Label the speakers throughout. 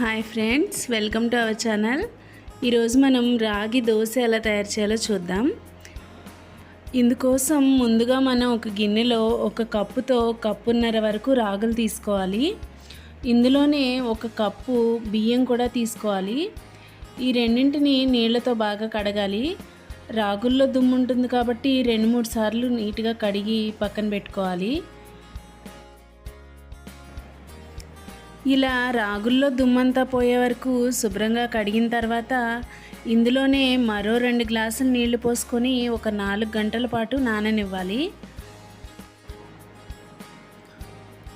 Speaker 1: Hi friends welcome to our channel. ఈరోజు మనం రాగి దోశ ఎలా తయారు చేయాలో చూద్దాం. ఇందుకోసం ముందుగా మనం ఒక గిన్నెలో ఒక కప్పుతో కప్పున్నర వరకు రాగులు తీసుకోవాలి. ఇందులోనే ఒక కప్పు బియ్యం కూడా తీసుకోవాలి. ఈ రెండింటిని నీళ్ళతో బాగా కడగాలి. రాగుల్లో దుమ్ము ఉంటుంది కాబట్టి రెండు మూడు సార్లు నీట్గా కడిగి పక్కన పెట్టుకోవాలి. ఇలా రాగుల్లో దుమ్మంతా పోయే వరకు శుభ్రంగా కడిగిన తర్వాత ఇందులోనే మరో రెండు గ్లాసులు నీళ్ళు పోసుకొని ఒక నాలుగు గంటల పాటు నాననివ్వాలి.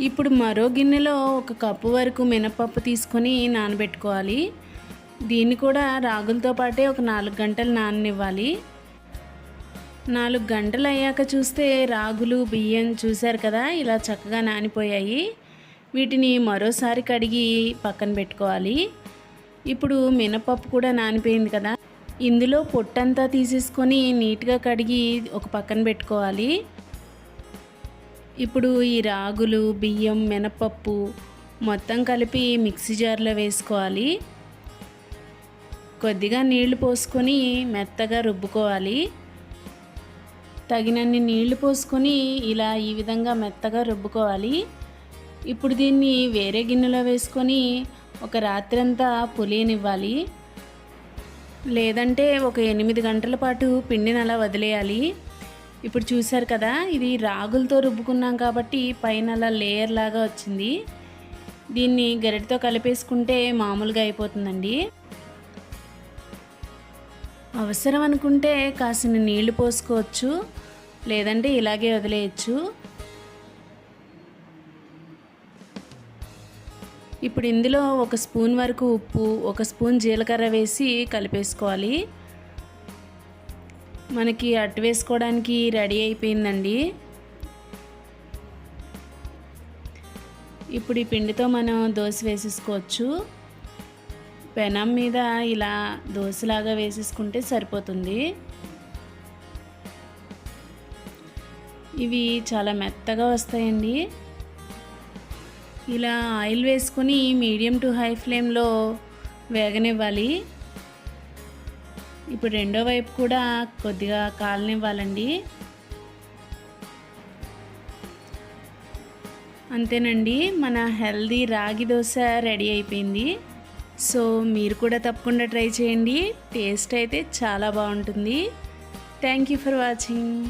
Speaker 1: ఇప్పుడు మరో గిన్నెలో ఒక కప్పు వరకు మినపప్పు తీసుకొని నానబెట్టుకోవాలి. దీన్ని కూడా రాగులతో పాటే ఒక నాలుగు గంటలు నాననివ్వాలి. నాలుగు గంటలు అయ్యాక చూస్తే రాగులు బియ్యం చూశారు కదా ఇలా చక్కగా నానిపోయాయి. వీటిని మరోసారి కడిగి పక్కన పెట్టుకోవాలి. ఇప్పుడు మినపప్పు కూడా నానిపోయింది కదా. ఇందులో పొట్టంతా తీసేసుకొని నీట్గా కడిగి ఒక పక్కన పెట్టుకోవాలి. ఇప్పుడు ఈ రాగులు బియ్యం మినపప్పు మొత్తం కలిపి మిక్సీ జార్లో వేసుకోవాలి. కొద్దిగా నీళ్ళు పోసుకొని మెత్తగా రుబ్బుకోవాలి. తగినన్ని నీళ్ళు పోసుకొని ఇలా ఈ విధంగా మెత్తగా రుబ్బుకోవాలి. ఇప్పుడు దీన్ని వేరే గిన్నెలో వేసుకొని ఒక రాత్రంతా పులియనివ్వాలి. లేదంటే ఒక ఎనిమిది గంటల పాటు పిండిని అలా వదిలేయాలి. ఇప్పుడు చూసారు కదా ఇది రాగులతో రుబ్బుకున్నాం కాబట్టి పైన అలా లేయర్ లాగా వచ్చింది. దీన్ని గరిటతో కలిపేసుకుంటే మామూలుగా అయిపోతుందండి. అవసరం అనుకుంటే కాసిన నీళ్ళు పోసుకోవచ్చు లేదంటే ఇలాగే వదిలేయచ్చు. ఇప్పుడు ఇందులో ఒక స్పూన్ వరకు ఉప్పు ఒక స్పూన్ జీలకర్ర వేసి కలిపేసుకోవాలి. మనకి అట్టు వేసుకోవడానికి రెడీ అయిపోయిందండి. ఇప్పుడు ఈ పిండితో మనం దోశ వేసేసుకోవచ్చు. పెనం మీద ఇలా దోశలాగా వేసేసుకుంటే సరిపోతుంది. ఇవి చాలా మెత్తగా వస్తాయండి. ఇలా ఆయిల్ వేసుకొని మీడియం టు హై ఫ్లేమ్లో వేగనివ్వాలి. ఇప్పుడు రెండో వైపు కూడా కొద్దిగా కాలనివ్వాలండి. అంతేనండి మన హెల్దీ రాగి దోశ రెడీ అయిపోయింది. సో మీరు కూడా తప్పకుండా ట్రై చేయండి. టేస్ట్ అయితే చాలా బాగుంటుంది. Thank you for watching.